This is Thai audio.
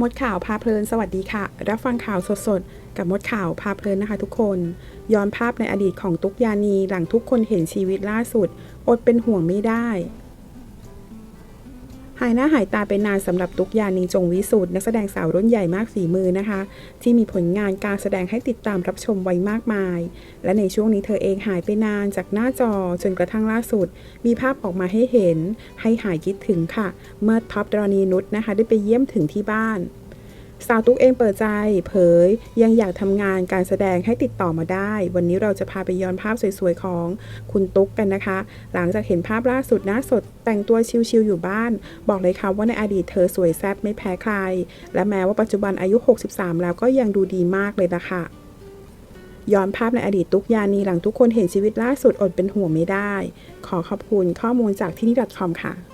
มดข่าวพาเพลินสวัสดีค่ะ รับฟังข่าวสดๆ กับมดข่าวพาเพลินนะคะทุกคน ย้อนภาพในอดีตของตุกยานีหลังทุกคนเห็นชีวิตล่าสุด อดเป็นห่วงไม่ได้ หายหน้าหายตาไปนานสำหรับตุกยานีจงวิสุทธ์นักแสดงสาวรุ่นใหญ่มากฝีมือนะคะ ที่มีผลงานการแสดงให้ติดตามรับชมไว้มากมาย และในช่วงนี้เธอเองหายไปนานจากหน้าจอจนกระทั่งล่าสุด มีภาพออกมาให้เห็น ให้หายคิดถึงค่ะ เมื่อท็อปดรณีนุชนะคะ ได้ไปเยี่ยมถึงที่บ้าน สาวตุ๊กเองเปิดใจ เผย ยังอยากทำงานการแสดงให้ติดต่อมาได้ วันนี้เราจะพาไปย้อนภาพสวยๆ ของคุณตุ๊กกันนะคะ หลังจากเห็นภาพล่าสุดหน้าสดแต่งตัวชิลๆอยู่บ้าน บอกเลยค่ะว่าในอดีตเธอสวยแซ่บไม่แพ้ใคร และแม้ว่าปัจจุบันอายุ 63 แล้วก็ยังดูดีมากเลยนะคะย้อนภาพในอดีตตุกยานีหลังทุกคนเห็นชีวิตล่าสุดอดเป็นห่วงไม่ได้ ขอขอบคุณข้อมูลจากที่นี่ .com ค่ะ